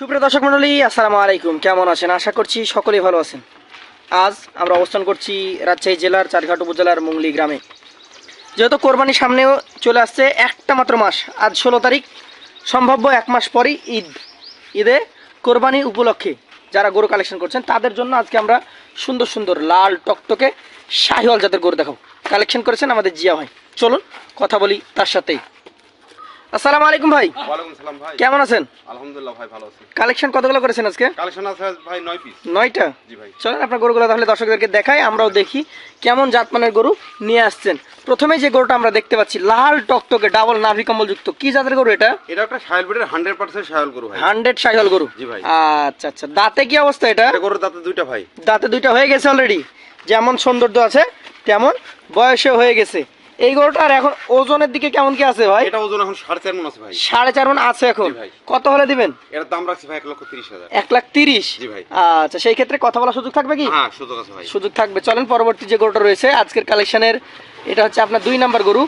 সুপ্রিয় দর্শক মন্ডলী আসসালামু আলাইকুম। কেমন আছেন? আশা করছি সকলেই ভালো আছেন। আজ আমরা অবস্থান করছি রাজশাহী জেলার চারঘাট উপজেলার মুংলি গ্রামে। যেহেতু কোরবানির সামনেও চলে আসছে একটা মাত্র মাস, আজ ষোলো তারিখ, সম্ভাব্য এক মাস পরই ঈদ। ঈদে কোরবানি উপলক্ষে যারা গরু কালেকশন করছেন, তাদের জন্য আজকে আমরা সুন্দর সুন্দর লাল টকটকে শাহিওয়াল জাতের গরু দেখাবো। কালেকশন করেছেন আমাদের জিয়া ভাই। চলুন, কথা বলি তার সাথেই। আসসালামু আলাইকুম ভাই। ওয়ালাইকুম সালাম ভাই। কেমন আছেন? আলহামদুলিল্লাহ ভাই ভালো আছি। কালেকশন কতগুলো করেছেন আজকে? কালেকশন আছে ভাই নয় পিস নয়টা? জি ভাই। চলেন আপনার গরুগুলো তাহলে দর্শকদেরকে দেখাই আমরাও দেখি কেমন জাতমানের গরু নিয়ে আসছেন। প্রথমেই যে গরুটা আমরা দেখতে পাচ্ছি লাল টকটকে ডাবল নাভি কম্বল যুক্ত কি জাতের গরু এটা? এটা একটা বিটের হান্ড্রেড পার্সেন্ট সাহেল গরু ভাই। হান্ড্রেড সাইহল গরু। জি ভাই। আচ্ছা আচ্ছা। দাঁতে কি অবস্থা এটা? এটা গরুর দাঁতে দুইটা ভাই। দাঁতে দুইটা হয়ে গেছে অলরেডি যেমন সৌন্দর্য আছে তেমন বয়সে হয়ে গেছে। এই গরুটার এখন ওজনের দিকে কেমন কি আছে ভাই? এটা ওজন এখন সাড়ে চার মন আছে ভাই। সাড়ে চার মন আছে এখন। কত হলে দিবেন? এটার দাম রাখছি ভাই এক লক্ষ তিরিশ হাজার। এক লাখ তিরিশ? জি ভাই। আচ্ছা সেই ক্ষেত্রে কথা বলার সুযোগ থাকবে কি? হ্যাঁ সুযোগ আছে ভাই। সুযোগ থাকবে। চলেন পরবর্তী যে গরুটা রয়েছে আজকের কালেকশনের এটা হচ্ছে আপনার দুই নাম্বার গরু।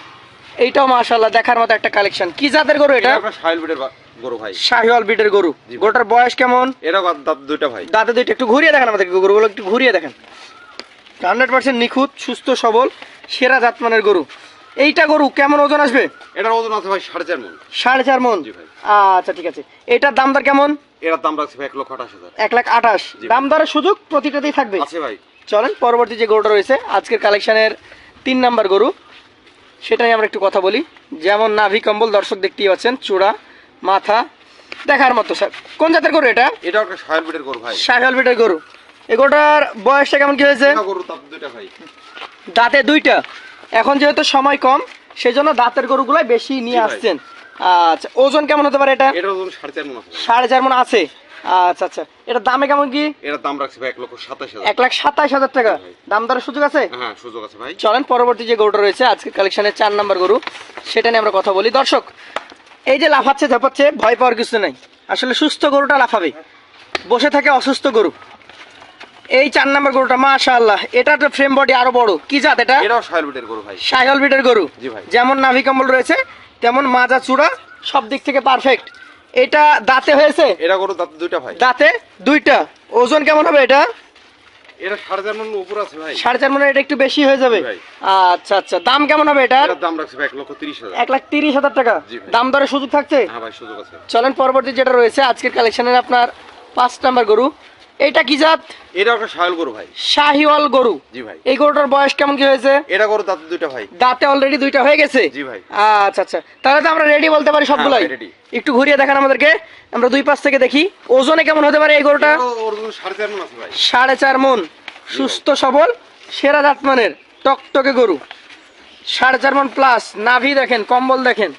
এইটাও মাশাল্লাহ দেখার মতো একটা কালেকশন কি জাতের গরু এটা? একটা বিটের গরু ভাই। শাহিওয়াল বিটের গরু। গরুটার বয়স কেমন? এটা দাঁত দুইটা ভাই। দাঁতে দুইটা। একটু ঘুরিয়ে দেখেন আমাদেরকে গরুগুলো একটু ঘুরিয়ে দেখেন। হান্ড্রেড পার্সেন্ট নিখুঁত সুস্থ সবল সেরা জাতমানের গরু। এইটা গরু কেমন ওজন আসবে? এটার ওজন আছে ভাই সাড়ে চার মন। সাড়ে চার মন? ভাই। আচ্ছা ঠিক আছে। এটার দাম দর কেমন? এটার দাম রাখছি ভাই এক লক্ষ আঠাশ হাজার। এক লাখ আঠাশ। দাম দরের সুযোগ প্রতিটাতেই থাকবে। আছে ভাই। চলেন পরবর্তী যে গরুটা রয়েছে আজকের কালেকশনের তিন নাম্বার গরু। সেটাই আমরা একটু কথা বলি। যেমন নাভি কম্বল দর্শক দেখতেই পাচ্ছেন চূড়া মাথা দেখার মতো স্যার। কোন জাতের গরু এটা? এটা একটা সাহেল বিটের গরু ভাই। শাহিওয়াল বিটের গরু। এই গরুটার বয়সটা কেমন কি হয়েছে? এটা দাঁত দুইটা। এখন যেহেতু সময় কম সেই জন্য দাঁতের গরুগুলাই বেশি নিয়ে আসছেন। আচ্ছা ওজন কেমন হতে পারে এটা? ওজন সাড়ে চার মন আছে। আচ্ছা আচ্ছা। এটা দামে কেমন কি? এটার দাম রাখছি ভাই এক লক্ষ সাতাশ হাজার। এক লাখ সাতাইশ হাজার টাকা। দাম দরের সুযোগ আছে? হ্যাঁ সুযোগ আছে ভাই। চলেন পরবর্তী যে গরুটা রয়েছে আজকের কালেকশনের চার নাম্বার গরু সেটা নিয়ে আমরা কথা বলি। দর্শক এই যে লাফাচ্ছে ঝাপাচ্ছে ভয় পাওয়ার কিছু নাই। আসলে সুস্থ গরুটা লাফাবে। বসে থাকে অসুস্থ গরু। এই চার নাম্বার গরুটা মাশাআল্লাহ। এটা তো ফ্রেম বডি আরও বড়। কি জাত এটা? এটাও সাহেল বিটের গরু ভাই। সাইহল বিটের গরু। জি ভাই। যেমন নাভি কম্বল রয়েছে তেমন মাজা চূড়া সব দিক থেকে পারফেক্ট এটা দাঁতে হয়েছে? এটা গরু দাঁত দুইটা ভাই। দাঁতে দুইটা। ওজন কেমন হবে এটা? এটা সাড়ে চার মন উপর আছে ভাই। সাড়ে চার মনে এটা একটু বেশি হয়ে যাবে? আচ্ছা আচ্ছা। দাম কেমন হবে এটার? এটার দাম রাখছি এক লক্ষ তিরিশ হাজার। এক লাখ তিরিশ হাজার টাকা। দাম দরে সুযোগ থাকছে? হ্যাঁ ভাই সুযোগ আছে। চলেন পরবর্তী যেটা রয়েছে আজকের কালেকশনের আপনার পাঁচ নাম্বার গরু। এইটা কি জাত? এটা একটা সাহেল গরু ভাই। শাহিওয়াল গরু। জি ভাই। এই গরুটার বয়স কেমন কি হয়েছে? এটা গরু দাঁত দুইটা ভাই। দাঁতে অলরেডি দুইটা হয়ে গেছে? জি ভাই। আচ্ছা আচ্ছা। তাহলে তো আমরা রেডি বলতে পারি সবগুলাই। ভাই, ready। একটু ঘুরিয়ে দেখান আমাদেরকে। আমরা দুই পাশ থেকে দেখি। ওজনে কেমন হতে পারে এই গরুটা? মন সাড়ে চার মন। সুস্থ সবল সেরা জাতমানের টকটকে গরু। সাড়ে চার মন প্লাস নাভি দেখেন কম্বল দেখেন।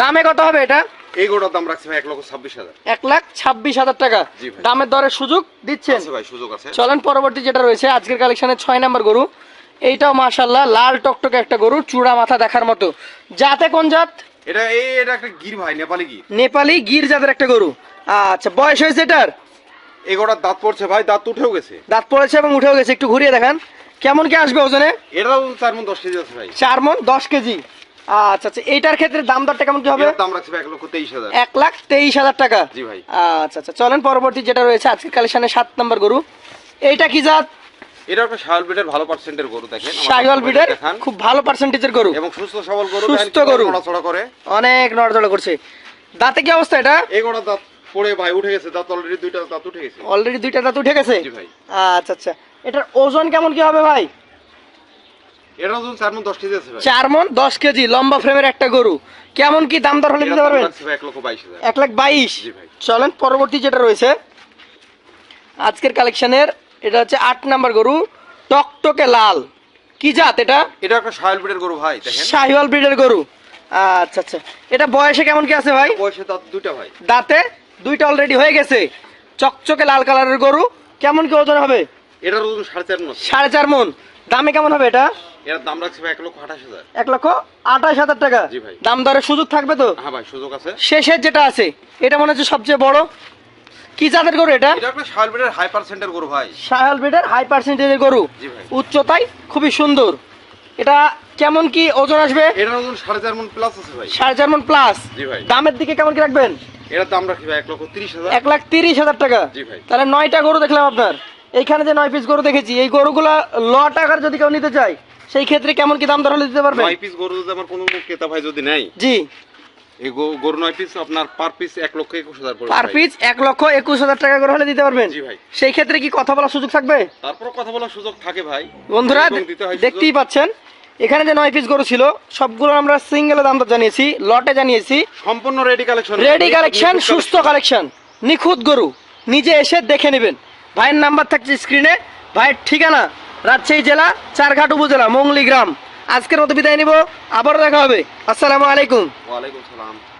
দামে কত হবে এটা? এই গরুটার দাম রাখছি ভাই এক লক্ষ ছাব্বিশ হাজার। এক লাখ ছাব্বিশ হাজার টাকা। দামের দরের সুযোগ দিচ্ছেন। ভাই সুযোগ আছে। চলেন পরবর্তী যেটা রয়েছে আজকের কালেকশনের ছয় নাম্বার গরু। এইটাও মাশাল্লাহ লাল টকটকে একটা গরু চূড়া মাথা দেখার মতো। জাতে কোন জাত? এটা এই এটা একটা গির ভাই নেপালি গির। নেপালি গির জাতের একটা গরু। আচ্ছা বয়স হয়েছে এটার? এই গরুটার দাঁত পড়ছে ভাই দাঁত উঠেও গেছে। দাঁত পড়েছে এবং উঠেও গেছে একটু ঘুরিয়ে দেখান। কেমন কি আসবে ওজনে? এটাও চার মন দশ কেজি আছে ভাই। চার মন দশ কেজি। আচ্ছা আচ্ছা এইটার ক্ষেত্রে দাম দরটা কেমন কি হবে? দাম রাখছি এক লক্ষ তেইশ হাজার। এক লাখ তেইশ হাজার টাকা? জি ভাই। আচ্ছা আচ্ছা চলেন পরবর্তী যেটা রয়েছে আজকের কালেকশনের সাত নম্বর গরু। এইটা কি জাত? এটা একটা ভালো পার্সেন্টের গরু দেখেন। শাহিওয়াল খুব ভালো পার্সেন্টেজের গরু। এবং সুস্থ সবল গরু সুস্থ গরু। নড়াচড়া করে? অনেক নড়াচড়া করছে। দাঁতে কি অবস্থা এটা? এই গরুটার দাঁত পড়ে ভাই উঠে গেছে। দাঁত অলরেডি দুইটা দাঁত উঠে গেছে। অলরেডি দুইটা দাঁত উঠে গেছে? জি ভাই। আচ্ছা আচ্ছা। এটার ওজন কেমন কি হবে ভাই? এটার ওজন চার দশ কেজি আছে ভাই। চার দশ কেজি লম্বা ফ্রেমের একটা গরু। কেমন কি দাম দর হলে এটার পারবেন? রাখছি লক্ষ বাইশ হাজার। এক লাখ বাইশ। জি ভাই। চলেন পরবর্তী যেটা রয়েছে আজকের কালেকশনের এটা হচ্ছে আট নাম্বার গরু টকটকে লাল। কি জাত এটা? এটা একটা সাহেল বিটের গরু ভাই দেখেন। শাহিওয়াল ব্রিডের গরু। আচ্ছা আচ্ছা। এটা বয়সে কেমন কি আছে ভাই? বয়সে দাঁত দুইটা ভাই। দাঁতে দুইটা অলরেডি হয়ে গেছে। চকচকে লাল কালারের গরু। কেমন কি ওজন হবে? এটার ওজন সাড়ে চার মন সাড়ে চার মন দামে কেমন হবে এটা? এটার দাম রাখছি ভাই এক লক্ষ আঠাশ হাজার। এক লক্ষ আঠাশ হাজার টাকা। জি ভাই। দাম দরের সুযোগ থাকবে তো? হ্যাঁ ভাই সুযোগ আছে। শেষের যেটা আছে এটা মনে হচ্ছে সবচেয়ে বড়। কি জাতের গরু এটা? এটা একটা বিটের হাই পার্সেন্টের গরু ভাই। সাহেল ব্রিডের হাই পার্সেন্টেজের গরু। জি ভাই। উচ্চতায় খুবই সুন্দর। এটা কেমন কি ওজন আসবে? এটার ওজন সাড়ে চার মন প্লাস আছে ভাই। সাড়ে চার মন প্লাস জি ভাই। দামের দিকে কেমন কি রাখবেন? এটার দাম রাখি ভাই এক লক্ষ তিরিশ হাজার। এক লাখ তিরিশ হাজার টাকা। জি ভাই। তাহলে নয়টা গরু দেখলাম আপনার। এইখানে যে নয় পিস গরু দেখেছি এই গরুগুলা ল টাকার যদি কেউ নিতে চায় সেই ক্ষেত্রে কেমন কি দাম দর হলে দিতে পারবে? নয় পিস গরু যদি আমার কোনো ক্রেতা ভাই যদি নেয় জি। এই গরু নয় পিস আপনার পার পিস এক লক্ষ একুশ হাজার পার পিস এক লক্ষ একুশ হাজার টাকা করে হলে দিতে পারবেন? জি ভাই। সেই ক্ষেত্রে কি কথা বলার সুযোগ থাকবে? তারপরে কথা বলার সুযোগ থাকে ভাই। বন্ধুরা দেখতেই পাচ্ছেন এখানে যে নয় পিস গরু ছিল সবগুলো আমরা সিঙ্গেলে দাম দর জানিয়েছি লটে জানিয়েছি। সম্পূর্ণ রেডি কালেকশন রেডি কালেকশন সুস্থ কালেকশন নিখুঁত গরু নিজে এসে দেখে নেবেন। ভাইয়ের নাম্বার থাকছে স্ক্রিনে। ভাইয়ের ঠিকানা রাজশাহী জেলা, চারঘাট উপজেলা, মঙ্গলি গ্রাম। আজকের মতো বিদায় নিব। আবার দেখা হবে। আসসালামু আলাইকুম। ওয়ালাইকুম সালাম।